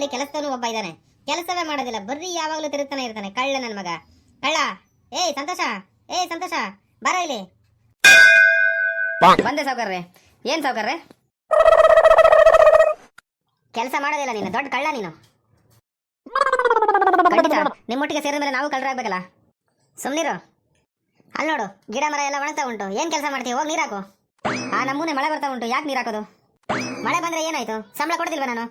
ಮನೆಯಲ್ಲಿ ಕೆಲಸದವನು ಒಬ್ಬ ಇದ್ದಾನೆ. ಕೆಲಸವೇ ಮಾಡೋದಿಲ್ಲ. ಬರ್ರಿ ಯಾವಾಗಲೂ ತಿರುಗ್ತಾನೆ ಇರ್ತಾನೆ. ಕಳ್ಳ ನನ್ನ ಮಗ. ಕಳ್ಳ. ಏಯ್ ಸಂತೋಷ. ಏಯ್ ಸಂತೋಷ. ಬರ ಇಲ್ಲಿ. ಬಂದೆ ಸಾವುಕಾರ್ರೆ. ಏನ್ ಸಾವುಕಾರ್ರೆ? ಕೆಲಸ ಮಾಡೋದಿಲ್ಲ ನೀನು. ದೊಡ್ಡ ಕಳ್ಳ ನೀನು. ಖಂಡಿತ. ನಿಮ್ಮೊಟ್ಟಿಗೆ ಸೇರಿದ ಮೇಲೆ ನಾವು ಕಳ್ಳರಾಗ್ಬೇಕಲ್ಲ. ಸುಮ್ನಿರು. ಅಲ್ಲಿ ನೋಡು ಗಿಡ ಮರ ಎಲ್ಲ ಒಣಗ್ತಾ ಉಂಟು. ಏನ್ ಕೆಲಸ ಮಾಡ್ತೀವಿ ಹೋಗಿ ನೀರಾಕು ಆ ನಮ್ಮೂನೆ ಮಳೆ ಬರ್ತಾ ಉಂಟು. ಯಾಕೆ ನೀರಾಕೋದು ಮಳೆ ಬಂದ್ರೆ ಏನಾಯ್ತು? ಸಂಬಳ ಕೊಡ್ತಿಲ್ವಾ ನಾನು?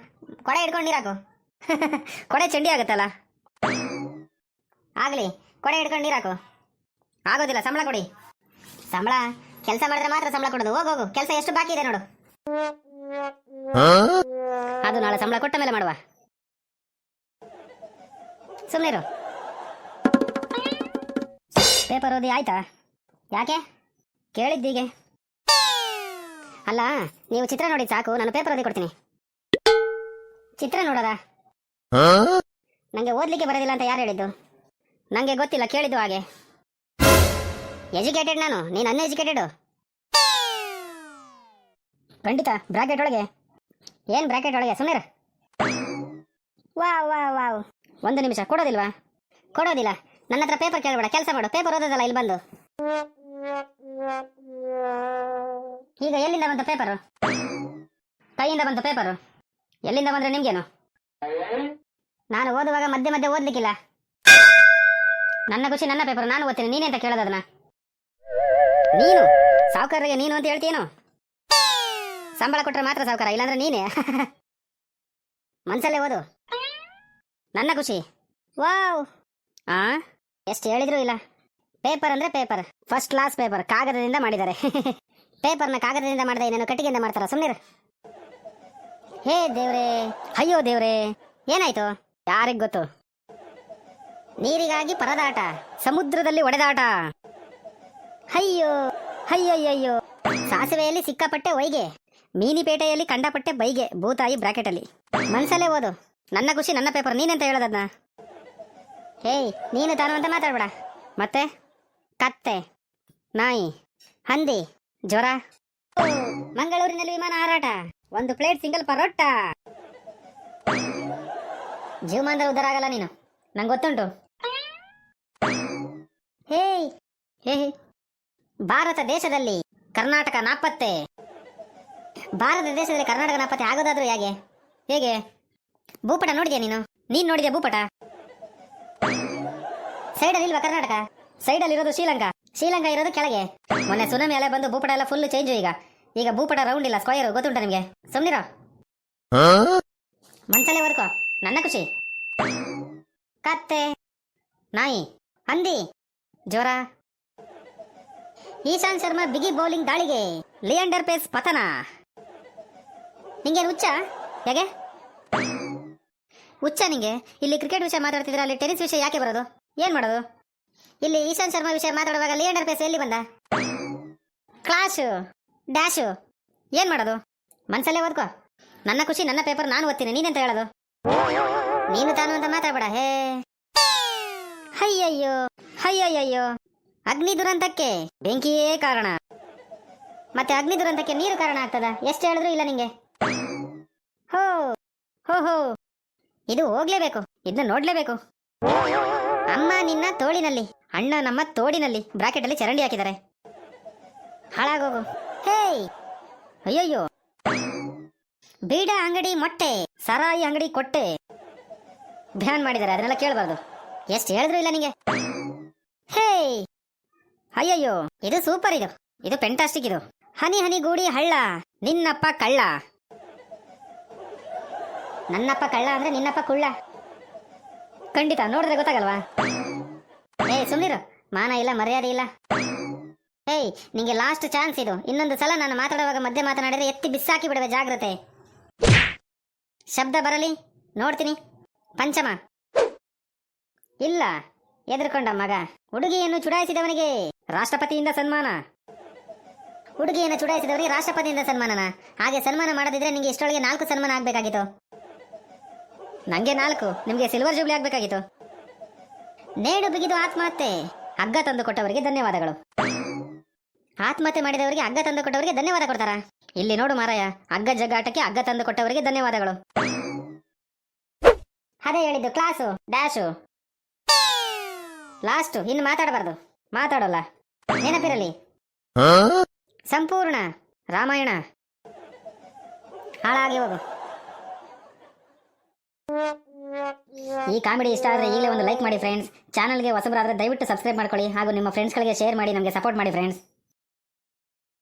ಕೊಡೆ ಹಿಡ್ಕೊಂಡು ನೀರಾಕು. ಕೊಡೆ ಚಂಡಿ ಆಗುತ್ತಲ್ಲ? ಆಗ್ಲಿ ಕೊಡೆ ಹಿಡ್ಕೊಂಡು ನೀರಾಕು. ಆಗೋದಿಲ್ಲ, ಸಂಬಳ ಕೊಡಿ. ಸಂಬಳ, ಕೆಲಸ ಮಾಡಿದ್ರೆ ಮಾತ್ರ ಸಂಬಳ ಕೊಡೋದು. ಹೋಗು ಹೋಗು, ಕೆಲಸ ಎಷ್ಟು ಬಾಕಿ ಇದೆ ನೋಡು. ಅದು ನಾಳೆ ಸಂಬಳ ಕೊಟ್ಟ ಮೇಲೆ ಮಾಡುವ. ಸುಮ್ಮನೆ ಪೇಪರ್ ಓದಿ ಆಯ್ತಾ? ಯಾಕೆ? ಕೇಳಿದ್ದೀಗೆ ಅಲ್ಲ ನೀವು ಚಿತ್ರ ನೋಡಿ ಸಾಕು ನಾನು ಪೇಪರ್ ಓದಿ ಕೊಡ್ತೀನಿ. ಚಿತ್ರ ನೋಡೋದಾ? ನಂಗೆ ಓದ್ಲಿಕ್ಕೆ ಬರೋದಿಲ್ಲ ಅಂತ ಯಾರು ಹೇಳಿದ್ದು? ನಂಗೆ ಗೊತ್ತಿಲ್ಲ ಕೇಳಿದ್ದು ಹಾಗೆ. ಎಜುಕೇಟೆಡ್ ನಾನು ನೀನು ಅನ್ಎಜುಕೇಟೆಡ್ ಖಂಡಿತ ಬ್ರಾಕೆಟ್ ಒಳಗೆ. ಏನ್ ಬ್ರಾಕೆಟ್ ಒಳಗೆ? ಸುಮ್ಮನೆ ವಾವ್ ವಾವ್ ವಾವ್. ಒಂದು ನಿಮಿಷ ಕೊಡೋದಿಲ್ವಾ? ಕೊಡೋದಿಲ್ಲ. ನನ್ನ ಹತ್ರ ಪೇಪರ್ ಕೇಳಬೇಡ ಕೆಲಸ ಮಾಡು. ಪೇಪರ್ ಓದೋದಲ್ಲ ಇಲ್ಲಿ ಬಂದು. ಈಗ ಎಲ್ಲಿಂದ ಬಂತ ಪೇಪರು ಕೈಯಿಂದ ಬಂತ ಪೇಪರು ಎಲ್ಲಿಂದ ಬಂದ್ರೆ ನಿಮ್ಗೇನು? ನಾನು ಓದುವಾಗ ಮಧ್ಯೆ ಮಧ್ಯೆ ಓದ್ಲಿಕ್ಕಿಲ್ಲ. ನನ್ನ ಖುಷಿ ನನ್ನ ಪೇಪರ್ ನಾನು ಓದ್ತೀನಿ. ನೀನೇ ಅಂತ ಕೇಳೋದನ್ನ ನೀನು? ಸಾವುಕಾರರಿಗೆ ನೀನು ಅಂತ ಹೇಳ್ತೀಯೇನು? ಸಂಬಳ ಕೊಟ್ರೆ ಮಾತ್ರ ಸಾವುಕಾರ, ಇಲ್ಲಾಂದ್ರೆ ನೀನೇ? ಮನ್ಸಲ್ಲೇ ಓದು. ನನ್ನ ಖುಷಿ. ವಾವ್! ಆ? ಎಷ್ಟು ಹೇಳಿದ್ರು ಇಲ್ಲ. ಪೇಪರ್ ಅಂದ್ರೆ ಪೇಪರ್ ಫಸ್ಟ್ ಕ್ಲಾಸ್ ಪೇಪರ್ ಕಾಗದದಿಂದ ಮಾಡಿದ್ದಾರೆ. ಪೇಪರ್ನ ಕಾಗದದಿಂದ ಮಾಡಿದ ಏನೇನು ಕಟ್ಟಿಗೆಯಿಂದ ಮಾಡ್ತಾರ? ಸುಮ್ಮನೆ ಹೇ ದೇವ್ರೇ, ಅಯ್ಯೋ ದೇವ್ರೇ, ಏನಾಯ್ತು? ಯಾರಿಗೆ ಗೊತ್ತು? ನೀರಿಗಾಗಿ ಪರದಾಟ, ಸಮುದ್ರದಲ್ಲಿ ಒಡೆದಾಟ. ಅಯ್ಯೋ, ಅಯ್ಯಯ್ಯಯ್ಯೋ. ಸಾಸಿವೆಯಲ್ಲಿ ಸಿಕ್ಕಾಪಟ್ಟೆ ಒಯ್ಗೆ ಮೀನಿಪೇಟೆಯಲ್ಲಿ ಕಂಡಪಟ್ಟೆ ಬೈಗೆ, ಭೂತಾಯಿ ಬ್ರಾಕೆಟಲ್ಲಿ. ಮನ್ಸಲ್ಲೇ ಓದು. ನನ್ನ ಖುಷಿ ನನ್ನ ಪೇಪರ್, ನೀನಂತ ಹೇಳೋದನ್ನ ಹೇಯ್, ನೀನು ತಾನು ಅಂತ ಮಾತಾಡ್ಬೇಡ. ಮತ್ತೆ? ಕತ್ತೆ, ನಾಯಿ, ಹಂದಿ. ಜ್ವರ ಮಂಗಳೂರಿನಲ್ಲಿ ವಿಮಾನ ಹಾರಾಟ. ಒಂದು ಪ್ಲೇಟ್ ಸಿಂಗಲ್ ಪರೋಟ. ಜೀವಮಾನದ ಉದ್ದಾರ ಆಗಲ್ಲ ನೀನು. ನಂಗೆ ಗೊತ್ತುಂಟು. ಹೇ ಹೇ. ಭಾರತ ದೇಶದಲ್ಲಿ ಕರ್ನಾಟಕ ನಾಪತ್ತೆ. ಭಾರತ ದೇಶದಲ್ಲಿ ಕರ್ನಾಟಕ ನಾಪತ್ತೆ ಆಗೋದಾದ್ರೂ ಹೇಗೆ? ಹೇಗೆ? ಭೂಪಟ ನೋಡಿದ್ಯಾ ನೀನು? ನೀನ್ ನೋಡಿದ್ಯಾ ಭೂಪಟ? ಸೈಡಲ್ಲಿ ಇಲ್ವಾ ಕರ್ನಾಟಕ? ಸೈಡಲ್ಲಿ ಇರೋದು ಶ್ರೀಲಂಕಾ? ಶ್ರೀಲಂಕಾ ಇರೋದು ಕೆಳಗೆ. ಮೊನ್ನೆ ಸುನಾಮಿ ಅಲೆ ಬಂದು ಭೂಪಟ ಎಲ್ಲ ಫುಲ್ ಚೇಂಜ್ ಈಗ. ಈಗ ಭೂಪಟ ರೌಂಡ್ ಇಲ್ಲ ಸ್ಕ್ವಯರ್ ಗೊತ್ತುಂಟ ನಿಮ್ಗೆ? ಸುಮ್ನಿರೋ. ಮನ್ಸಲ್ಲೇ ವರ್ಕೋ ನನ್ನ ಖುಷಿ. ಕತ್ತೆ, ನಾಯಿ, ಹಂದಿ, ಜ್ವರ. ಈಶಾಂತ್ ಶರ್ಮಾ ಬಿಗಿ ಬೌಲಿಂಗ್ ದಾಳಿಗೆ. ಲಿಯಾಂಡರ್ ಪೇಸ್ ಪತನ. ನಿಂಗೇನು ಹುಚ್ಚ? ಹೇಗೆ? ಹುಚ್ಚ ನಿಂಗೆ? ಇಲ್ಲಿ ಕ್ರಿಕೆಟ್ ವಿಷಯ ಮಾತಾಡ್ತಿದ್ರೆ ಅಲ್ಲಿ ಟೆನಿಸ್ ವಿಷಯ ಯಾಕೆ ಬರೋದು? ಏನ್ ಮಾಡೋದು? ಇಲ್ಲಿ ಈಶಾಂತ್ ಶರ್ಮಾ ವಿಷಯ ಮಾತಾಡುವಾಗ ಲಿಯಾಂಡರ್ ಪೇಸ್ ಎಲ್ಲಿ ಬಂದ? ಕ್ಲಾಶು ಡ್ಯಾಶು ಏನ್ ಮಾಡೋದು? ಮನ್ಸಲ್ಲೇ ಓದ್ಕೋ. ನನ್ನ ಖುಷಿ, ನನ್ನ ಪೇಪರ್ ನಾನು ಓದ್ತೀನಿ. ನೀನೆಂತ ಹೇಳೋದು? ನೀನು ತಾನು ಅಂತ ಮಾತಾಡಬೇಡ. ಹೇ. ಅಯ್ಯಯ್ಯೋ ಅಯ್ಯಯ್ಯಯ್ಯೋ ಅಗ್ನಿ ದುರಂತಕ್ಕೆ ಬೆಂಕಿಯೇ ಕಾರಣ. ಮತ್ತೆ ಅಗ್ನಿ ದುರಂತಕ್ಕೆ ನೀರು ಕಾರಣ ಆಗ್ತದ? ಎಷ್ಟು ಹೇಳಿದ್ರು ಇಲ್ಲ ನಿಂಗೆ? ಹೋ ಹೋ ಹೋ. ಇದು ಹೋಗ್ಲೇಬೇಕು. ಇದನ್ನ ನೋಡ್ಲೇಬೇಕು. ಅಮ್ಮ ನಿನ್ನ ತೋಳಿನಲ್ಲಿ, ಅಣ್ಣ ನಮ್ಮ ತೋಡಿನಲ್ಲಿ ಬ್ರಾಕೆಟ್ ಅಲ್ಲಿ ಚರಂಡಿ ಹಾಕಿದ್ದಾರೆ. ಹಾಳಾಗೋಗು. ಹೇಯ್! ಅಯ್ಯಯ್ಯೋ. ಬೀಡ ಅಂಗಡಿ ಮೊಟ್ಟೆ, ಸರಾಯಿ ಅಂಗಡಿ ಕೊಟ್ಟೆ. ಬ್ಯಾನ್ ಮಾಡಿದ್ದಾರೆ, ಅದನ್ನೆಲ್ಲ ಕೇಳಬಾರ್ದು. ಎಷ್ಟು ಹೇಳಿದ್ರು ಇಲ್ಲ ನಿಂಗೆ. ಹೇಯ್! ಅಯ್ಯಯ್ಯೋ, ಇದು ಸೂಪರ್ ಇದು. ಇದು ಪೆಂಟಾಸ್ಟಿಕ್ ಇದು. ಹನಿ ಹನಿ ಗೂಡಿ ಹಳ್ಳ, ನಿನ್ನಪ್ಪ ಕಳ್ಳ. ನನ್ನಪ್ಪ ಕಳ್ಳ ಅಂದ್ರೆ ನಿನ್ನಪ್ಪ ಕುಳ್ಳ. ಖಂಡಿತ, ನೋಡಿದ್ರೆ ಗೊತ್ತಾಗಲ್ವಾ? ಏಯ್ ಸುಮ್ನಿರು. ಮಾನ ಇಲ್ಲ, ಮರ್ಯಾದೆ ಇಲ್ಲ. ಏಯ್, ನಿಂಗೆ ಲಾಸ್ಟ್ ಚಾನ್ಸ್ ಇದು. ಇನ್ನೊಂದು ಸಲ ನಾನು ಮಾತಾಡುವಾಗ ಮಧ್ಯೆ ಮಾತನಾಡಿದ್ರೆ ಎತ್ತಿ ಬಿಸಾಕಿ ಬಿಡುವೆ ಜಾಗ್ರತೆ. ಶಬ್ದ ಬರಲಿ? ನೋಡ್ತೀನಿ. ಪಂಚಮ. ಇಲ್ಲ, ಎದುರ್ಕೊಂಡ ಮಗ. ಹುಡುಗಿಯನ್ನು ಚುಡಾಯಿಸಿದವನಿಗೆ ರಾಷ್ಟ್ರಪತಿಯಿಂದ ಸನ್ಮಾನ. ಹುಡುಗಿಯನ್ನು ಚುಡಾಯಿಸಿದವನಿಗೆ ರಾಷ್ಟ್ರಪತಿಯಿಂದ ಸನ್ಮಾನನ? ಹಾಗೆ ಸನ್ಮಾನ ಮಾಡದಿದ್ರೆ ನಿಂಗೆ ಇಷ್ಟೊಳಗೆ ನಾಲ್ಕು ಸನ್ಮಾನ ಆಗ್ಬೇಕಾಗಿತ್ತು. ನಂಗೆ ನಾಲ್ಕು. ನಿಮಗೆ ಸಿಲ್ವರ್ ಜೂಬ್ಲಿ ಆಗಬೇಕಾಗಿತ್ತು. ನೇಡು ಬಿಗಿದು ಆತ್ಮಹತ್ಯೆ. ಹಗ್ಗ ತಂದು ಕೊಟ್ಟವರಿಗೆ ಧನ್ಯವಾದಗಳು. ಆತ್ಮಹತ್ಯೆ ಮಾಡಿದವರಿಗೆ ಹಗ್ಗ ತಂದು ಕೊಟ್ಟವರಿಗೆ ಧನ್ಯವಾದ ಕೊಡ್ತಾರ? ಇಲ್ಲಿ ನೋಡು ಮಾರಾಯ ಹಗ್ಗ ಜಗ್ಗಾಟಕ್ಕೆ ಹಗ್ಗ ತಂದು ಕೊಟ್ಟವರಿಗೆ ಧನ್ಯವಾದಗಳು. ಅದೇ ಹೇಳಿದ್ದು ಕ್ಲಾಸು ಡ್ಯಾಶು ಲಾಸ್ಟು ಇನ್ನು ಮಾತಾಡಬಾರ್ದು. ಮಾತಾಡೋಲ್ಲ. ನೆನಪಿರಲಿ. ಸಂಪೂರ್ಣ ರಾಮಾಯಣ. ಹಾಳಾಗಿ ಹೋಗು. ಈ ಕಾಮಿಡಿ ಇಷ್ಟ ಆದರೆ ಈಗಲೇ ಒಂದು ಲೈಕ್ ಮಾಡಿ ಫ್ರೆಂಡ್ಸ್ ಚಾನಲ್ಗೆ ಹೊಸಬರಾದರೆ ದಯವಿಟ್ಟು ಸಬ್ಸ್ಕ್ರೈಬ್ ಮಾಡ್ಕೊಳ್ಳಿ ಹಾಗೂ ನಿಮ್ಮ ಫ್ರೆಂಡ್ಸ್ಗಳಿಗೆ ಶೇರ್ ಮಾಡಿ, ನಮಗೆ ಸಪೋರ್ಟ್ ಮಾಡಿ ಫ್ರೆಂಡ್ಸ್